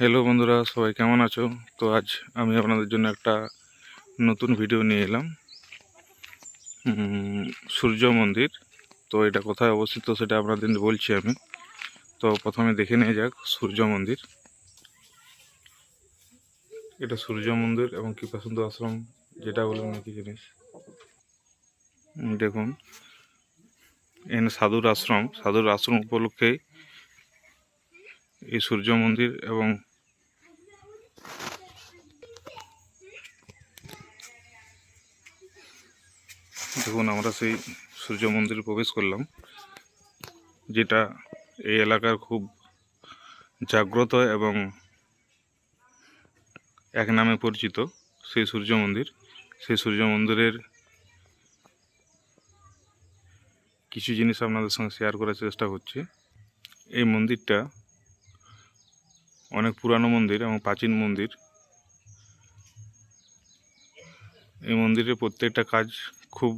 Hello বন্ধুরা, সবাই কেমন আছো? তো আজ আমি আপনাদের জন্য একটা নতুন ভিডিও নিয়ে এলাম। সূর্য মন্দির। তো এটা কোথায় অবস্থিত সেটা আপনাদের বলছি আমি। তো প্রথমে দেখে নিয়ে যাক সূর্য মন্দির। এটা সূর্য মন্দির এবং কৃপাসুন্দর আশ্রম, যেটা বলবেন একই জিনিস দেখুন। এখানে সাধুর আশ্রম। সাধুর আশ্রম উপলক্ষে এই সূর্য মন্দির এবং দেখুন, আমরা সেই সূর্য মন্দিরে প্রবেশ করলাম, যেটা এই এলাকার খুব জাগ্রত এবং এক নামে পরিচিত, সেই সূর্য মন্দির। সেই সূর্য মন্দিরের কিছু জিনিস আপনাদের সঙ্গে শেয়ার করার চেষ্টা করছি। এই মন্দিরটা অনেক পুরানো মন্দির এবং প্রাচীন মন্দির। এই মন্দিরের প্রত্যেকটা কাজ খুব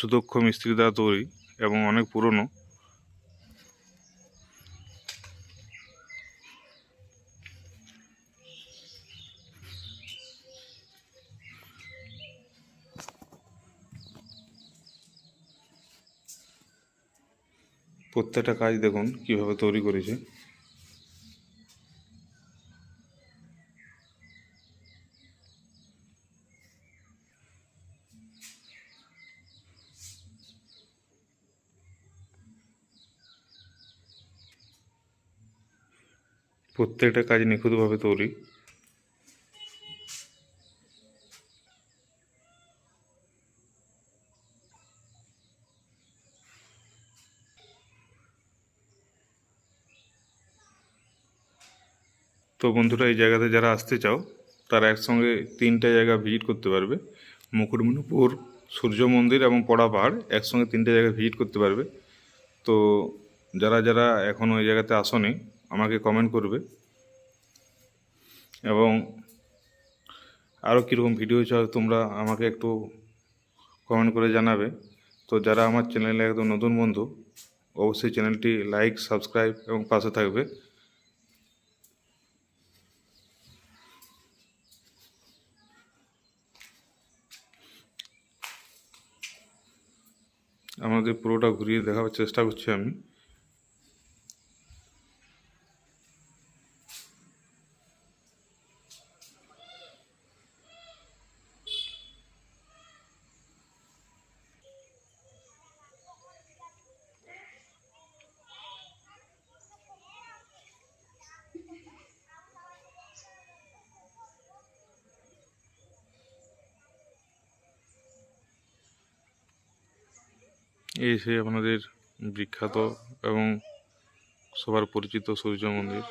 সুদক্ষ মিস্ত্রি দ্বারা তৈরি এবং অনেক পুরনো। প্রত্যেকটা কাজ দেখুন কীভাবে তৈরি করেছে। প্রত্যেকটা কাজ নিখুঁতভাবে তৈরি। তো বন্ধুরা, এই জায়গাতে যারা আসতে চাও, তারা একসঙ্গে তিনটে জায়গা ভিজিট করতে পারবে। মুকুটমণিপুর সূর্য মন্দির এবং পড়া পাহাড় একসঙ্গে তিনটে জায়গা ভিজিট করতে পারবে। তো যারা যারা এখনও ওই জায়গাতে আসনি, আমাকে কমেন্ট করবে। এবং আরও কীরকম ভিডিও চাও তোমরা আমাকে একটু কমেন্ট করে জানাবে। তো যারা আমার চ্যানেলে একদম নতুন বন্ধু, অবশ্যই চ্যানেলটি লাইক সাবস্ক্রাইব এবং পাশে থাকবে। আমাদের পুরোটা ঘুরিয়ে দেখাবার চেষ্টা করছি আমি। এই সেই আপনাদের বিখ্যাত এবং সবার পরিচিত সূর্য মন্দির।